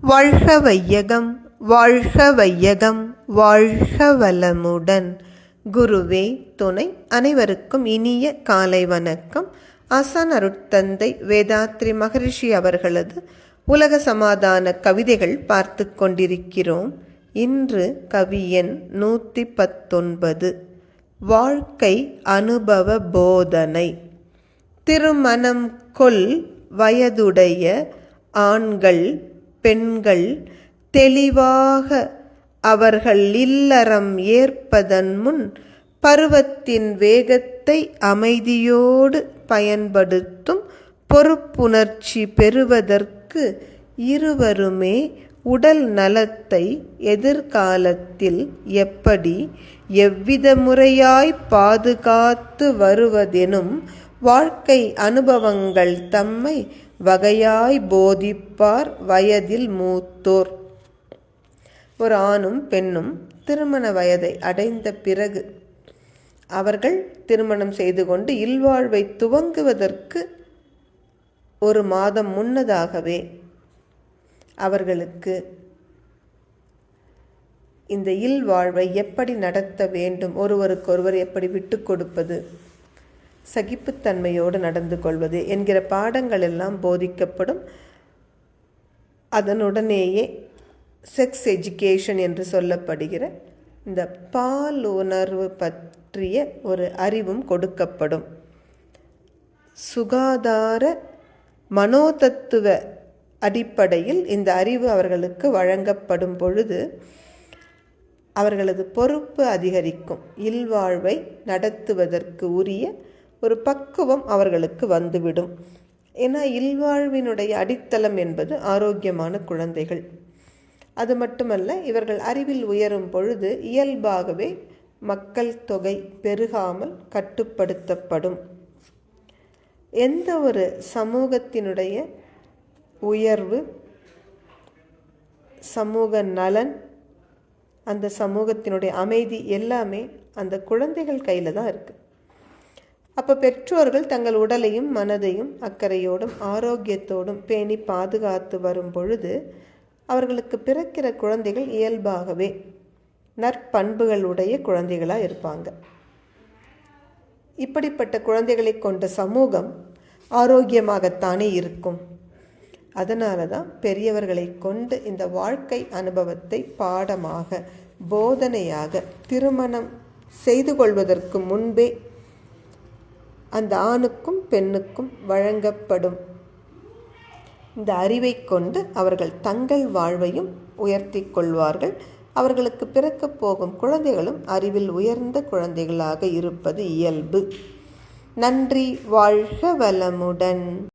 வாழ்க வையகம் வாழ்க வையகம் வாழ்க வளமுடன் குருவே துணை அனைவருக்கும் இனிய காலை வணக்கம். ஆசான் அருட்தந்தை வேதாத்ரி மகரிஷி அவர்களது உலக சமாதான கவிதைகள் பார்த்து கொண்டிருக்கிறோம். இன்று கவியன் நூற்றி பத்தொன்பது. வாழ்க்கை அனுபவ போதனை. திருமணம் கொல் வயதுடைய ஆண்கள் பெண்கள் தெளிவாக அவர்கள் இல்லறம் ஏற்பதன் முன் பருவத்தின் வேகத்தை அமைதியோடு பயன்படுத்தும் பொறுப்புணர்ச்சி பெறுவதற்கு இருவருமே உடல் நலத்தை எதிர்காலத்தில் எப்படி எவ்வித முறையாய் பாதுகாத்து வருவதெனும் வாழ்க்கை அனுபவங்கள் தம்மை வகையாய் போதிப்பார் வயதில் மூத்தோர். ஒரு ஆணும் பெண்ணும் திருமண வயதை அடைந்த பிறகு அவர்கள் திருமணம் செய்து கொண்டு இல்வாழ்வை துவங்குவதற்கு ஒரு மாதம் முன்னதாகவே அவர்களுக்கு இந்த இல்வாழ்வை எப்படி நடத்த வேண்டும் ஒருவருக்கொருவர் எப்படி விட்டு கொடுப்பது சகிப்புத்தன்மையோடு நடந்து கொள்வது என்கிற பாடங்கள் எல்லாம் போதிக்கப்படும். அதனுடனேயே செக்ஸ் எஜுகேஷன் என்று சொல்லப்படுகிற இந்த பால் உணர்வு பற்றிய ஒரு அறிவும் கொடுக்கப்படும். சுகாதார மனோதத்துவ அடிப்படையில் இந்த அறிவு அவர்களுக்கு வழங்கப்படும் பொழுது அவர்களது பொறுப்பு அதிகரிக்கும். இல்வாழ்வை நடத்துவதற்கு உரிய ஒரு பக்குவம் அவர்களுக்கு வந்துவிடும். ஏன்னா இல்வாழ்வினுடைய அடித்தளம் என்பது ஆரோக்கியமான குழந்தைகள். அது மட்டுமல்ல இவர்கள் அறிவில் உயரும் பொழுது இயல்பாகவே மக்கள் தொகை பெருகாமல் கட்டுப்படுத்தப்படும். எந்த ஒரு சமூகத்தினுடைய உயர்வு சமூக நலன் அந்த சமூகத்தினுடைய அமைதி எல்லாமே அந்த குழந்தைகள் கையில் தான் இருக்குது அப்போ பெற்றோர்கள் தங்கள் உடலையும் மனதையும் அக்கறையோடும் ஆரோக்கியத்தோடும் பேணி பாதுகாத்து வரும் பொழுது அவர்களுக்கு பிறக்கிற குழந்தைகள் இயல்பாகவே நற்பண்புகளுடைய குழந்தைகளாக இருப்பாங்க. இப்படிப்பட்ட குழந்தைகளை கொண்ட சமூகம் ஆரோக்கியமாகத்தானே இருக்கும். அதனால தான் பெரியவர்களை கொண்டு இந்த வாழ்க்கை அனுபவத்தை பாடமாக போதனையாக திருமணம் செய்து கொள்வதற்கு முன்பே அந்த ஆணுக்கும் பெண்ணுக்கும் வழங்கப்படும். இந்த அறிவை கொண்டு அவர்கள் தங்கள் வாழ்வையும் உயர்த்தி கொள்வார்கள். அவர்களுக்கு பிறக்கப் போகும் குழந்தைகளும் அறிவில் உயர்ந்த குழந்தைகளாக இருப்பது இயல்பு. நன்றி வாழ்க வளமுடன்.